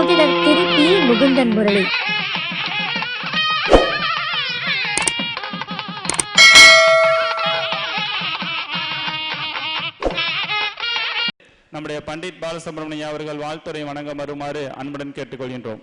ஜோதிடர் திருப்பி முகுந்தன் முரளி. நம்முடைய பண்டிட் பாலசுப்ரமணிய அவர்கள் வாழ்த்துறை வணங்க வருமாறு அன்புடன் கேட்டுக்கொள்கின்றோம்.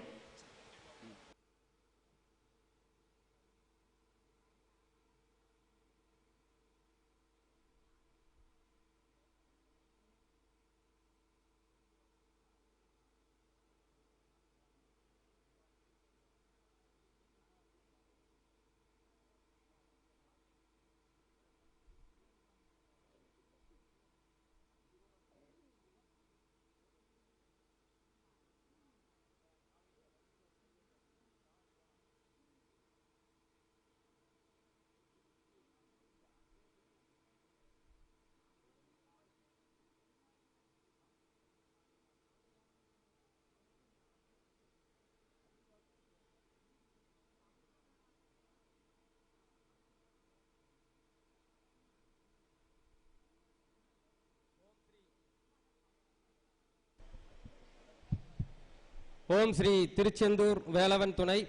ஓம் ஸ்ரீ திருச்செந்தூர் வேலவன் துணை.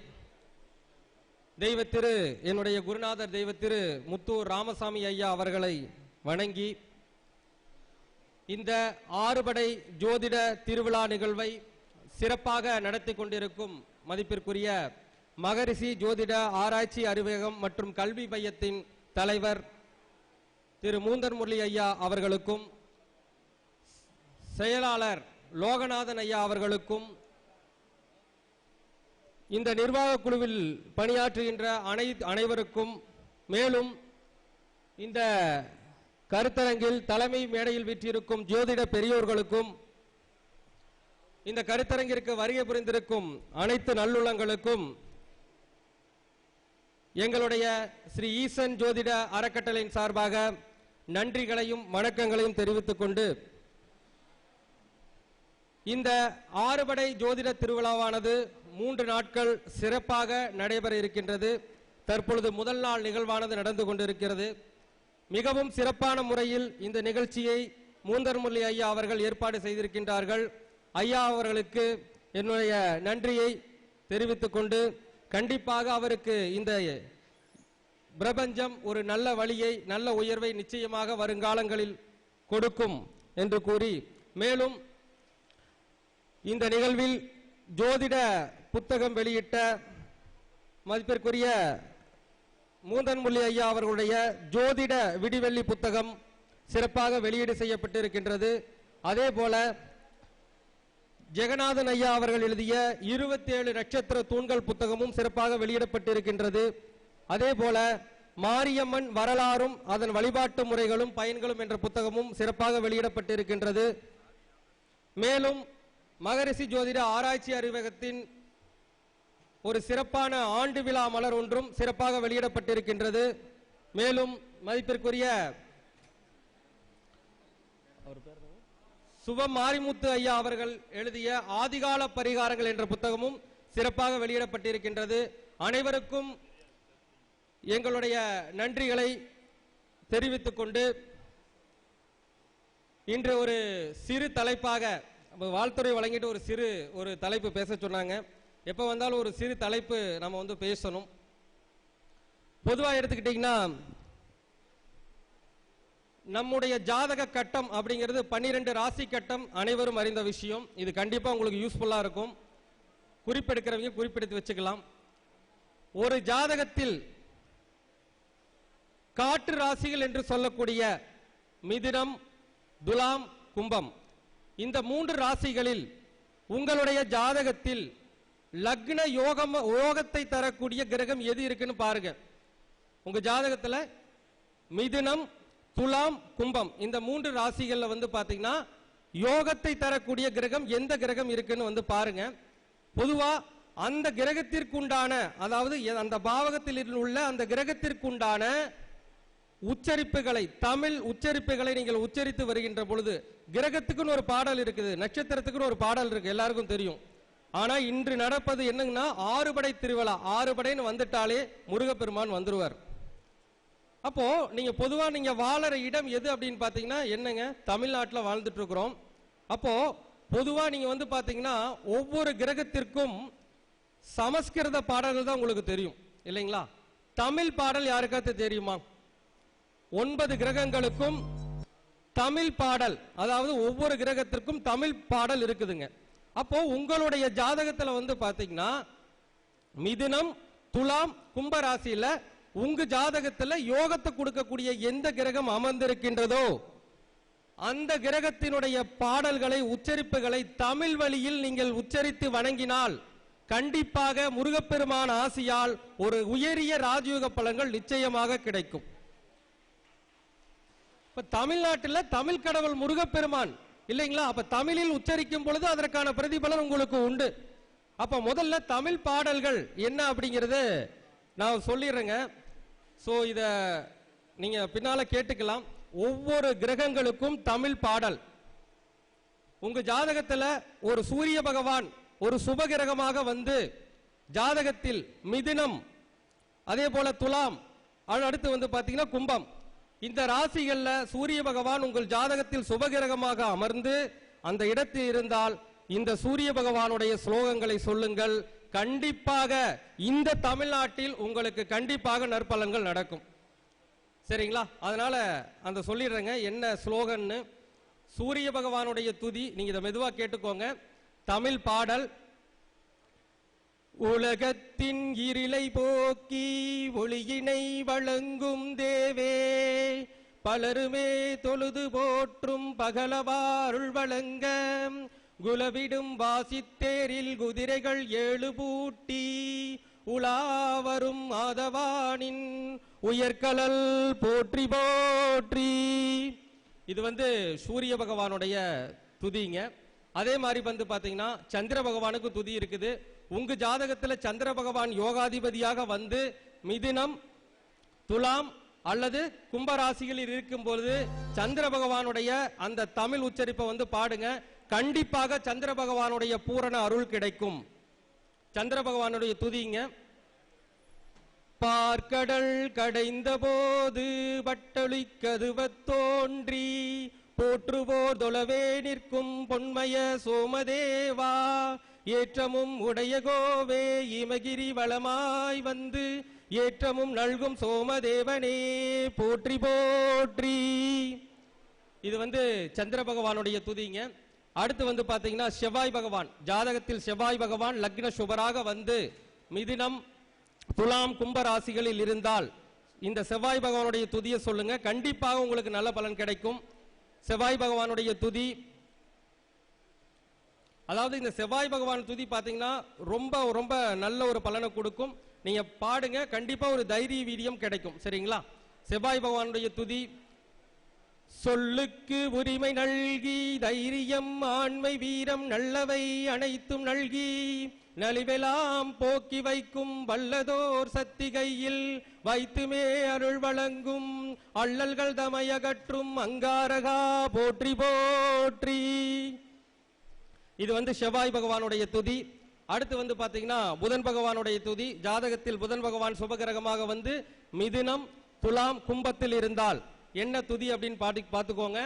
தெய்வத்திரு என்னுடைய குருநாதர் தெய்வத்திரு முத்தூர் ராமசாமி ஐயா அவர்களை வணங்கி இந்த ஆறுபடை ஜோதிட திருவிழா நிகழ்வை சிறப்பாக நடத்தி கொண்டிருக்கும் மதிப்பிற்குரிய மகரிஷி ஜோதிட ஆராய்ச்சி அறிவகம் மற்றும் கல்வி மையத்தின் தலைவர் திரு மூந்தர் முரளி ஐயா அவர்களுக்கும் செயலாளர் லோகநாதன் ஐயா அவர்களுக்கும் இந்த நிர்வாக குழுவில் பணியாற்றுகின்ற அனை அனைவருக்கும் மேலும் இந்த கருத்தரங்கில் தலைமை மேடையில் வீற்றிருக்கும் ஜோதிட பெரியோர்களுக்கும் இந்த கருத்தரங்கிற்கு வருகை புரிந்திருக்கும் அனைத்து நல்லுள்ளங்களுக்கும் எங்களுடைய ஸ்ரீ ஈசன் ஜோதிட அறக்கட்டளையின் சார்பாக நன்றிகளையும் வணக்கங்களையும் தெரிவித்துக் கொண்டு இந்த ஆறுபடை ஜோதிட திருவிழாவானது மூன்று நாட்கள் சிறப்பாக நடைபெற இருக்கின்றது. தற்பொழுது முதல் நாள் நிகழ்வானது நடந்து கொண்டிருக்கிறது. மிகவும் சிறப்பான முறையில் இந்த நிகழ்ச்சியை மூந்தர்முள்ளி ஐயா அவர்கள் ஏற்பாடு செய்திருக்கின்றார்கள். ஐயா அவர்களுக்கு என்னுடைய நன்றியை தெரிவித்துக் கொண்டு கண்டிப்பாக அவருக்கு இந்த பிரபஞ்சம் ஒரு நல்ல வழியை நல்ல உயர்வை நிச்சயமாக வருங்காலங்களில் கொடுக்கும் என்று கூறி மேலும் இந்த நிகழ்வில் ஜோதிட புத்தகம் வெளியிட்ட மதிப்பிற்குரிய மூந்தன்முள்ளி ஐயா அவர்களுடைய ஜோதிட விடிவெள்ளி புத்தகம் சிறப்பாக வெளியீடு செய்யப்பட்டிருக்கின்றது. அதே போல ஜெகநாதன் ஐயா அவர்கள் எழுதிய இருபத்தி ஏழு நட்சத்திர தூண்கள் புத்தகமும் சிறப்பாக வெளியிடப்பட்டிருக்கின்றது. அதே போல மாரியம்மன் வரலாறும் அதன் வழிபாட்டு முறைகளும் பயன்களும் என்ற புத்தகமும் சிறப்பாக வெளியிடப்பட்டிருக்கின்றது. மேலும் மகரிஷி ஜோதிட ஆராய்ச்சி அறிவகத்தின் ஒரு சிறப்பான ஆண்டு விழா மலர் ஒன்றும் சிறப்பாக வெளியிடப்பட்டிருக்கின்றது. மேலும் மதிப்பிற்குரிய சுப மாரிமுத்து ஐயா அவர்கள் எழுதிய ஆதிகால பரிகாரங்கள் என்ற புத்தகமும் சிறப்பாக வெளியிடப்பட்டிருக்கின்றது. அனைவருக்கும் எங்களுடைய நன்றிகளை தெரிவித்துக் கொண்டு இன்று ஒரு சிறு தலைப்பாக வாழ்த்துறை வழங்கிட்டு ஒரு சிறு ஒரு தலைப்பு பேச சொன்னாங்க. எப்போ வந்தாலும் ஒரு சிறு தலைப்பு நம்ம வந்து பேசணும். பொதுவாக எடுத்துக்கிட்டிங்கன்னா நம்முடைய ஜாதக கட்டம் அப்படிங்கிறது பன்னிரெண்டு ராசி கட்டம் அனைவரும் அறிந்த விஷயம். இது கண்டிப்பாக உங்களுக்கு யூஸ்ஃபுல்லாக இருக்கும். குறிப்பெடுக்கிறவங்க குறிப்பெடுத்து வச்சுக்கலாம். ஒரு ஜாதகத்தில் காற்று ராசிகள் என்று சொல்லக்கூடிய மிதினம் துலாம் கும்பம். இந்த மூன்று ராசிகளில் உங்களுடைய ஜாதகத்தில் லக்ன யோகம் யோகத்தை தரக்கூடிய கிரகம் எது இருக்குன்னு பாருங்க. உங்க ஜாதகத்துல மிதுனம் துலாம் கும்பம் இந்த மூன்று ராசிகள்ல வந்து பாத்தீங்கன்னா யோகத்தை தரக்கூடிய கிரகம் எந்த கிரகம் இருக்குன்னு வந்து பாருங்க. பொதுவா அந்த கிரகத்திற்குண்டான அதாவது எ- அந்த பாவகத்தில் உள்ள அந்த கிரகத்திற்குண்டான உச்சரிப்புகளை தமிழ் உச்சரிப்புகளை நீங்கள் உச்சரித்து வருகின்ற பொழுது கிரகத்துக்குன்னு ஒரு பாடல் இருக்குது நட்சத்திரத்துக்குன்னு ஒரு பாடல் இருக்கு எல்லாருக்கும் தெரியும். ஆனா இன்று நடப்பது என்னங்கன்னா ஆறுபடை திருவிழா. ஆறுபடைன்னு வந்துட்டாலே முருகப்பெருமான் வந்துருவார். அப்போ நீங்க பொதுவா நீங்க வாழற இடம் எது அப்படின்னு பாத்தீங்கன்னா என்னங்க? தமிழ்நாட்டில் வாழ்ந்துட்டு இருக்கிறோம் அப்போ பொதுவா நீங்க வந்து பாத்தீங்கன்னா ஒவ்வொரு கிரகத்திற்கும் சமஸ்கிருத பாடல்கள் தான் உங்களுக்கு தெரியும். இல்லைங்களா? தமிழ் பாடல் யாருக்காவது தெரியுமா? ஒன்பது கிரகங்களுக்கும் தமிழ் பாடல் அதாவது ஒவ்வொரு கிரகத்திற்கும் தமிழ் பாடல் இருக்குதுங்க. அப்போ உங்களுடைய ஜாதகத்துல வந்து பாத்தீங்கன்னா மிதுனம் துலாம் கும்ப ராசியில உங்க ஜாதகத்துல யோகத்தை கொடுக்கக்கூடிய எந்த கிரகம் அமர்ந்திருக்கின்றதோ அந்த கிரகத்தினுடைய பாடல்களை உச்சரிப்புகளை தமிழ் வழியில் நீங்கள் உச்சரித்து வணங்கினால் கண்டிப்பாக முருகப்பெருமான ஆசியால் ஒரு உயரிய ராஜயோக பலன்கள் நிச்சயமாக கிடைக்கும். இப்ப தமிழ்நாட்டில் தமிழ் கடவுள் முருகப்பெருமான் இல்லைங்களா? அப்ப தமிழில் உச்சரிக்கும் பொழுது அதற்கான பிரதிபலன் உங்களுக்கு உண்டு. அப்ப முதல்ல தமிழ் பாடல்கள் என்ன அப்படிங்கறது நான் சொல்லிடுறேங்க. ஸோ இத நீங்க பின்னால கேட்டுக்கலாம். ஒவ்வொரு கிரகங்களுக்கும் தமிழ் பாடல். உங்க ஜாதகத்துல ஒரு சூரிய பகவான் ஒரு சுப கிரகமாக வந்து ஜாதகத்தில் மிதுனம் அதே போல துலாம் அது அடுத்து வந்து பாத்தீங்கன்னா கும்பம். இந்த ராசிகள்ல சூரிய பகவான் உங்கள் ஜாதகத்தில் சுபகிரகமாக அமர்ந்து அந்த இடத்தில் இருந்தால் இந்த சூரிய பகவானுடைய ஸ்லோகங்களை சொல்லுங்கள். கண்டிப்பாக இந்த தமிழ்நாட்டில் உங்களுக்கு கண்டிப்பாக நற்பலன்கள் நடக்கும். சரிங்களா? அதனால அந்த சொல்லிடுறேங்க. என்ன ஸ்லோகன்னு? சூரிய பகவானுடைய துதி நீங்க இதை மெதுவாக கேட்டுக்கோங்க. தமிழ் பாடல் உலகத்தின் இருளை போக்கி ஒளியினை வழங்கும் தேவே. பலருமே தொழுது போற்றும் பகலவாருள் வழங்க. குலவிடும் வாசித்தேரில் குதிரைகள் ஏழு பூட்டி. உலாவரும் ஆதவானின் உயர்கலல் போற்றி போற்றி. இது வந்து சூரிய பகவானுடைய துதிங்க. அதே மாதிரி வந்து பாத்தீங்கன்னா சந்திர பகவானுக்கு துதி இருக்குது. உங்க ஜாதகத்துல சந்திர பகவான் யோகாதிபதியாக வந்து மிதினம் துலாம் அல்லது கும்பராசிகளில் இருக்கும் பொழுது சந்திர பகவானுடைய அந்த தமிழ் உச்சரிப்பை வந்து பாடுங்க. கண்டிப்பாக சந்திர பகவானுடைய பூரண அருள் கிடைக்கும். சந்திர பகவானுடைய துதிங்க. பார்க்கடல் கடைந்த போது பட்டொளி கதுவத் தோன்றி போற்றுவோர் தொழவே நிற்கும் பொன்மய சோமதேவா. ஏற்றமும் உடைய கோவே இமகிரி வளமாய் வந்து ஏற்றமும் நல்கும் சோமதேவனே போற்றி போற்றி. இது வந்து சந்திர பகவானுடைய துதிங்க. அடுத்து வந்து பாத்தீங்கன்னா செவ்வாய் பகவான். ஜாதகத்தில் செவ்வாய் பகவான் லக்ன சுபராக வந்து மிதினம் துலாம் கும்ப ராசிகளில் இருந்தால் இந்த செவ்வாய் பகவானுடைய துதியை சொல்லுங்க. கண்டிப்பாக உங்களுக்கு நல்ல பலன் கிடைக்கும். செவ்வாய் பகவானுடைய துதி. அதாவது இந்த செவ்வாய் பகவான் துதி பாத்தீங்கன்னா ரொம்ப ரொம்ப நல்ல ஒரு பலனை கொடுக்கும். நீங்க பாடுங்க கண்டிப்பா ஒரு தைரிய வீரியம் கிடைக்கும். சரிங்களா? செவ்வாய் பகவானுடைய துதி. சொல்லுக்கு உரிமை நல்கி தைரியம் ஆண்மை வீரம் நல்லவை அனைத்தும் நல்கி. நலிவெலாம் போக்கி வைக்கும் வல்லதோர் சக்தி கையில் வைத்துமே அருள் வழங்கும் அள்ளல்கள் தமையகற்றும் அங்காரகா போற்றி போற்றி. இது வந்து செவ்வாய் பகவானுடைய துதி. அடுத்து வந்து பாத்தீங்கன்னா புதன் பகவானுடைய துதி. ஜாதகத்தில் புதன் பகவான் சுபகிரகமாக வந்து மிதுனம் துலாம் கும்பத்தில் இருந்தால் என்ன துதி அப்படின்னு பாட்டி பார்த்துக்கோங்க.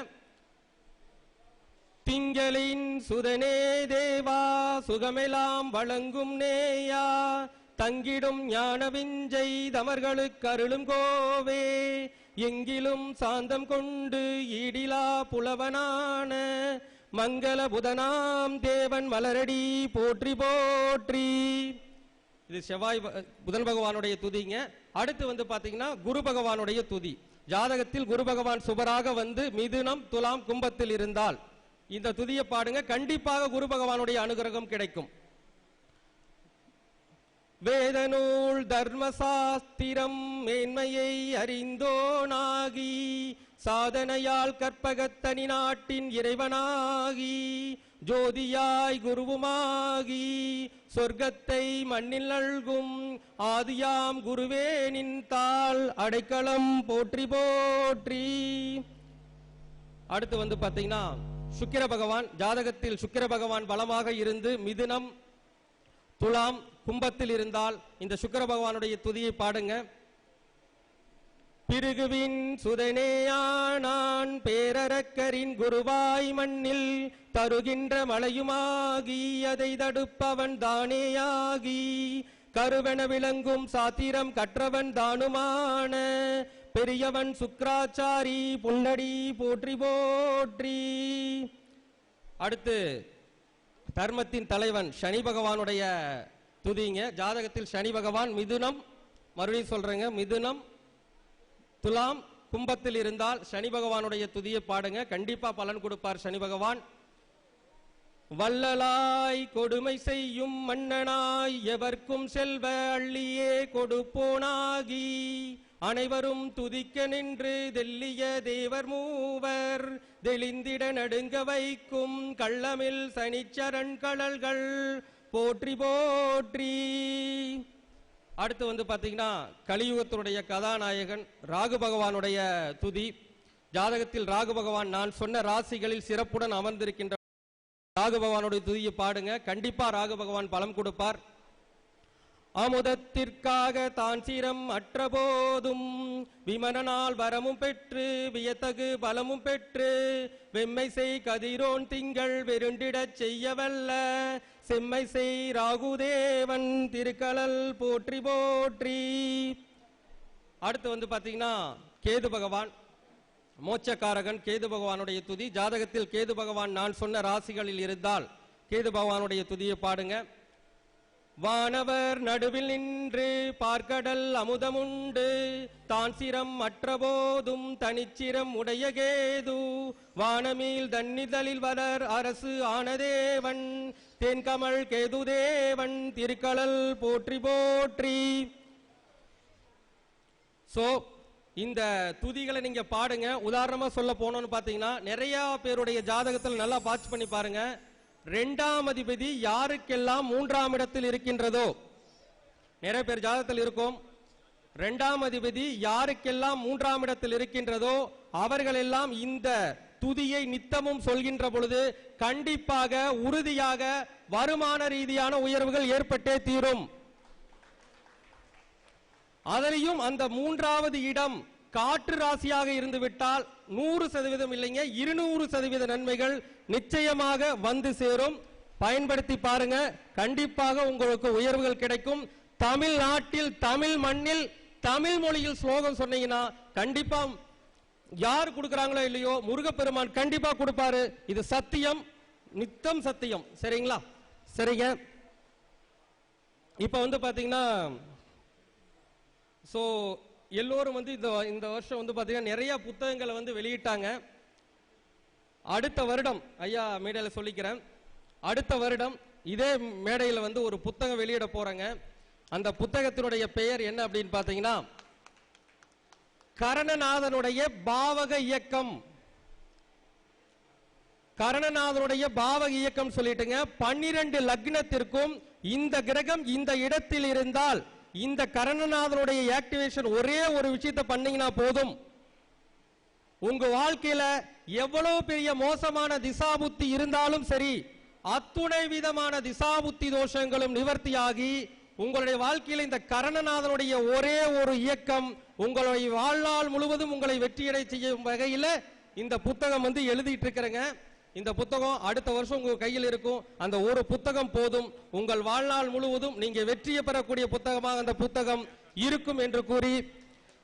திங்களின் சுதனே தேவா சுகமெல்லாம் வழங்கும் நேயா. தங்கிடும் ஞானவிஞ்சை தமர்களுக்கு அருளும் கோவே. எங்கிலும் சாந்தம் கொண்டு ஈடிலா புலவனான மங்கள புதனாம் தேவன் மலரடி போற்றி போற்றி. இது செவ்வாய் புதன் பகவானுடைய துதிங்க. அடுத்து வந்து பாத்தீங்கன்னா குரு பகவானுடைய துதி. ஜாதகத்தில் குரு பகவான் சுபராக வந்து மிதுனம் துலாம் கும்பத்தில் இருந்தால் இந்த துதியை பாடுங்க. கண்டிப்பாக குரு பகவானுடைய அனுகிரகம் கிடைக்கும். வேதநூல் தர்மசாஸ்திரம் மேன்மையை அறிந்தோனாகி சாதனையால் கற்பகத்தனி நாட்டின் இறைவனாகி ஜோதியாய் குருவுமாகி சொர்க்கத்தை மண்ணில் நல்கும் ஆதியாம் குருவே நின்றால் அடைக்கலம் போற்றி போற்றி. அடுத்து வந்து பார்த்தீங்கன்னா சுக்கிர பகவான் ஜாதகத்தில் சுக்கிர பகவான் பலமாக இருந்து மிதுனம் துலாம் கும்பத்தில் இருந்தால் இந்த சுக்கிர பகவானுடைய துதியை பாடுங்க. பிருகுவின் சுதனேயானான் பேரரக்கரின் குருவாய் மண்ணில் தருகின்ற மழையுமாகி அதை தடுப்பவன் தானேயாகி. கருவென விளங்கும் சாத்திரம் கற்றவன் தானுமான பெரியவன் சுக்ராச்சாரி புன்னடி போற்றி போற்றி. அடுத்து தர்மத்தின் தலைவன் சனி பகவானுடைய துதிங்க. ஜாதகத்தில் சனி பகவான் மிதுனம் மறுபடியும் சொல்றேங்க மிதுனம் துலாம் கும்பத்தில் இருந்தால் சனி பகவானுடைய துதியை பாடுங்க. கண்டிப்பா பலன் கொடுப்பார் சனி பகவான். வள்ளலாய் கொடுமை செய்யும் மன்னனாய் எவர்க்கும் செல்வ அள்ளியே கொடுப்போனாகி. அனைவரும் துதிக்க நின்று தெல்லிய தேவர் மூவர் தெளிந்திட நடுங்க வைக்கும் கள்ளமில் சனிச்சரண் கடல்கள் போற்றி போற்றி. அடுத்து வந்து பார்த்தீங்கன்னா கலியுகத்தினுடைய கதாநாயகன் ராகு பகவானுடைய துதி. ஜாதகத்தில் ராகு பகவான் நான் சொன்ன ராசிகளில் சிறப்புடன் அமர்ந்திருக்கின்ற ராகு பகவானுடைய துதியை பாடுங்க. கண்டிப்பா ராகு பகவான் பலம் கொடுப்பார். அமுதத்திற்காக தான் சிரம் அற்ற போதும் விமனனால் வரமும் பெற்று வியத்தகு பலமும் பெற்று வெம்மை செய் கதிரோன் திங்கள் வெருண்டிடச் செய்யவல்ல செம்மை செய் ராகுதேவன் திருக்கலல் போற்றி போற்றி. அடுத்து வந்து பார்த்தீங்கன்னா கேது பகவான் மோட்சக்காரகன் கேது பகவானுடைய துதி. ஜாதகத்தில் கேது பகவான் நான் சொன்ன ராசிகளில் இருந்தால் கேது பகவானுடைய துதியை பாடுங்க. வானவர் நடுவில் நின்று பார்க்கடல் அமுதமுண்டு தான் சிரம் மற்றபோதும் தனிச்சிரம் உடைய கேது. வானமீல் தன்னிதழில் வளர் அரசு ஆனதேவன் தென்கமல் கேதுதேவன் திருக்கடல் போற்றி போற்றி. சோ இந்த துதிகளை நீங்க பாடுங்க. உதாரணமா சொல்ல போனோம்னு பாத்தீங்கன்னா நிறைய பேருடைய ஜாதகத்தில் நல்லா வாட்ச் பண்ணி பாருங்க. ரெண்டாம் அதிபதி யாருக்கெல்லாம் மூன்றாம் இடத்தில் இருக்கின்றதோ? நிறைய பேர் ஜாதகத்தில் இருக்கும். ரெண்டாம் அதிபதி யாருக்கெல்லாம் மூன்றாம் இடத்தில் இருக்கின்றதோ அவர்களெல்லாம் இந்த துதியை நித்தமும் சொல்கின்ற பொழுது கண்டிப்பாக உறுதியாக வருமான ரீதியான உயர்வுகள் ஏற்பட்டே தீரும். அதிலையும் அந்த மூன்றாவது இடம் காற்று ராசியாக இருந்துவிட்டால் நூறு சதவீதம் இல்லைங்க இருநூறு சதவீத நன்மைகள் நிச்சயமாக வந்து சேரும். பயன்படுத்தி பாருங்க கண்டிப்பாக உங்களுக்கு உயர்வுகள் கிடைக்கும். தமிழ்நாட்டில் தமிழ் மண்ணில் தமிழ் மொழியில் ஸ்லோகம் சொன்னீங்கன்னா கண்டிப்பா யார் கொடுக்கறாங்களோ இல்லையோ முருகப்பெருமான் கண்டிப்பா கொடுப்பாரு. இது சத்தியம் நித்தம் சத்தியம். சரிங்களா? சரிங்க. இப்ப வந்து பாத்தீங்கன்னா ஸோ எல்லோரும் வந்து இந்த இந்த வருஷம் வந்து பார்த்தீங்கன்னா நிறைய புத்தகங்களை வந்து வெளியிட்டாங்க. அடுத்த வருடம் ஐயா மேடையில் சொல்லிக்கிறேன். அடுத்த வருடம் இதே மேடையில் வந்து ஒரு புத்தகம் வெளியிட போறாங்க. அந்த புத்தகத்தினுடைய பெயர் என்ன அப்படின்னு பார்த்தீங்கன்னா கரணநாதனுடைய பாவக இயக்கம். கரணநாதனுடைய பாவக இயக்கம் சொல்லிட்டுங்க பன்னிரண்டு லக்னத்திற்கும் இந்த கிரகம் இந்த இடத்தில் இருந்தால் இந்த கரணநாதனுடைய ஆக்டிவேஷன் ஒரே ஒரு விஷயத்தை பண்ணீங்கன்னா போதும். உங்க வாழ்க்கையில எவ்வளவு பெரிய மோசமான திசாபுத்தி இருந்தாலும் சரி அத்துணை விதமான திசாபுத்தி தோஷங்களும் நிவர்த்தியாகி உங்களுடைய வாழ்க்கையில் இந்த கரணநாதனுடைய ஒரே ஒரு இயக்கம் உங்களுடைய வாழ்நாள் முழுவதும் உங்களை வெற்றியடை செய்யும் வகையில இந்த புத்தகம் வந்து எழுதிட்டு இருக்கிறேங்க. இந்த புத்தகம் அடுத்த வருஷம் உங்க கையில் இருக்கும். அந்த ஒரு புத்தகம் போதும். உங்கள் வாழ்நாள் முழுவதும் நீங்க வெற்றியை பெறக்கூடிய புத்தகமாக அந்த புத்தகம் இருக்கும் என்று கூறி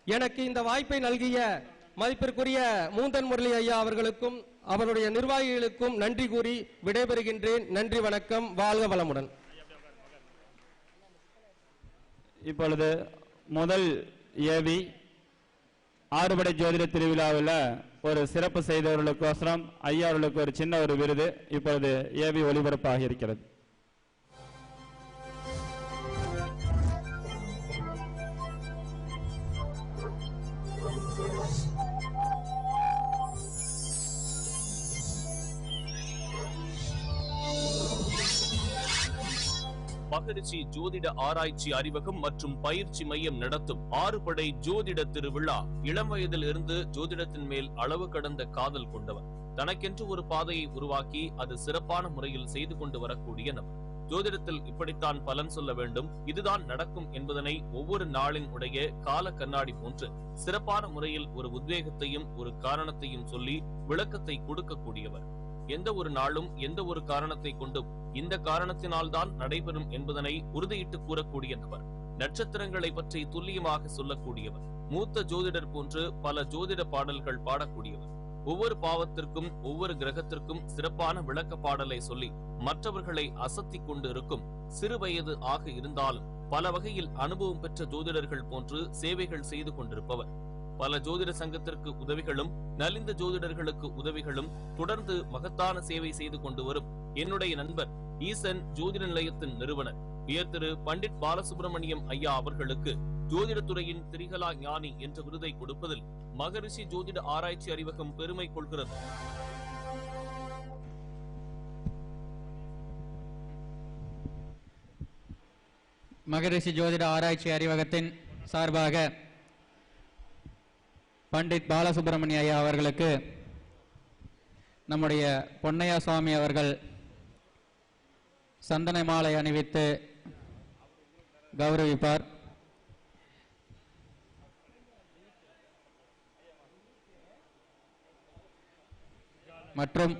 எனக்கு இந்த வாய்ப்பை நல்கிய மதிப்பிற்குரிய மூந்தன் முரளி ஐயா அவர்களுக்கும் அவருடைய நிர்வாகிகளுக்கும் நன்றி கூறி விடைபெறுகின்றேன். நன்றி வணக்கம். வாழ்க வளமுடன். இப்பொழுது முதல் ஏவி ஆறுபடை ஜோதிட திருவிழாவில் ஒரு சிறப்பு செய்தவர்களுக்கோசரம் ஐயா அவர்களுக்கு ஒரு சின்ன ஒரு விருது. இப்பொழுது ஏவி ஒளிபரப்பாக இருக்கிறது மகரிஷி ஜோதிட ஆராய்ச்சி அறிவகம் மற்றும் பயிற்சி மையம் நடத்தும் ஆறுபடை ஜோதிட திருவிழா. இளம் வயதில் இருந்து ஜோதிடத்தின் மேல் அளவு கடந்த காதல் கொண்டவர். தனக்கென்று ஒரு பாதையை உருவாக்கி அது சிறப்பான முறையில் செய்து கொண்டு வரக்கூடிய நபர். ஜோதிடத்தில் இப்படித்தான் பலன் சொல்ல வேண்டும். இதுதான் நடக்கும் என்பதனை ஒவ்வொரு நாளின் உடைய கால கண்ணாடி போன்று சிறப்பான முறையில் ஒரு உத்வேகத்தையும் ஒரு காரணத்தையும் சொல்லி விளக்கத்தை கொடுக்கக்கூடியவர். எந்த ஒரு நாளும் எந்த ஒரு காரணத்தை கொண்டும் இந்த காரணத்தினால்தான் நடைபெறும் என்பதனை உறுதியிட்டு கூறக்கூடிய நபர் நட்சத்திரங்களை பற்றி துல்லியமாக சொல்லக்கூடியவர். மூத்த ஜோதிடர் போன்று பல ஜோதிட பாடல்கள் பாடக்கூடியவர். ஒவ்வொரு பாவத்திற்கும் ஒவ்வொரு கிரகத்திற்கும் சிறப்பான விளக்க பாடலை சொல்லி மற்றவர்களை அசத்திக் கொண்டு இருக்கும் சிறு வயது ஆக இருந்தாலும் பல வகையில் அனுபவம் பெற்ற ஜோதிடர்கள் போன்று சேவைகள் செய்து கொண்டிருப்பவர். பல ஜோதிட சங்கத்திற்கு உதவிகளும் நலிந்த ஜோதிடர்களுக்கு உதவிகளும் தொடர்ந்து மகத்தான சேவை செய்து கொண்டு வரும் என்னுடைய நண்பர் ஈசன் ஜோதிட நிலையத்தின் நிறுவனர் உயர் திரு பண்டிட் பாலசுப்ரமணியம் ஐயா அவர்களுக்கு ஜோதிடத்துறையின் திரிகலா ஞானி என்ற விருதை கொடுப்பதில் மகரிஷி ஜோதிட ஆராய்ச்சி அறிவகம் பெருமை கொள்கிறது. மகரிஷி ஜோதிட ஆராய்ச்சி அறிவகத்தின் சார்பாக பண்டிட் பாலசுப்ரமணிய ஐயா அவர்களுக்கு நம்முடைய பொன்னையா சுவாமி அவர்கள் சந்தன மாலை அணிவித்து கௌரவிப்பார். மற்றும்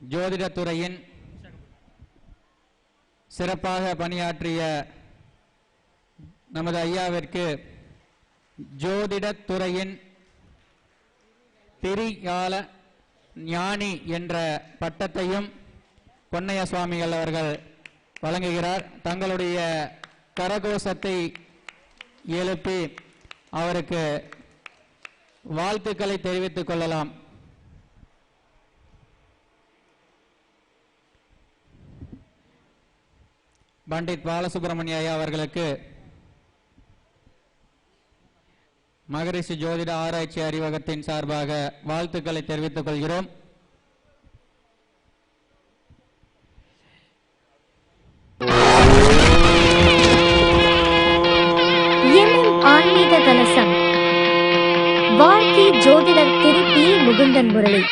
ஜோதிடத்துறையின் சிறப்பாக பணியாற்றிய நமது ஐயாவிற்கு ஜோதிடத் துறையின் திரிகால ஞானி என்ற பட்டத்தையும் பொன்னைய சுவாமிகள் அவர்கள் வழங்குகிறார். தங்களுடைய கரகோஷத்தை எழுப்பி அவருக்கு வாழ்த்துக்களை தெரிவித்துக் கொள்ளலாம். பண்டிட் பாலசுப்ரமணிய அவர்களுக்கு மகரிஷி ஜோதிட ஆராய்ச்சி அறிவகத்தின் சார்பாக வாழ்த்துக்களை தெரிவித்துக் கொள்கிறோம். ஆன்மீக கலசம் வாழ்க்கை ஜோதிடர் திருப்பி முகுந்தன் முரளி.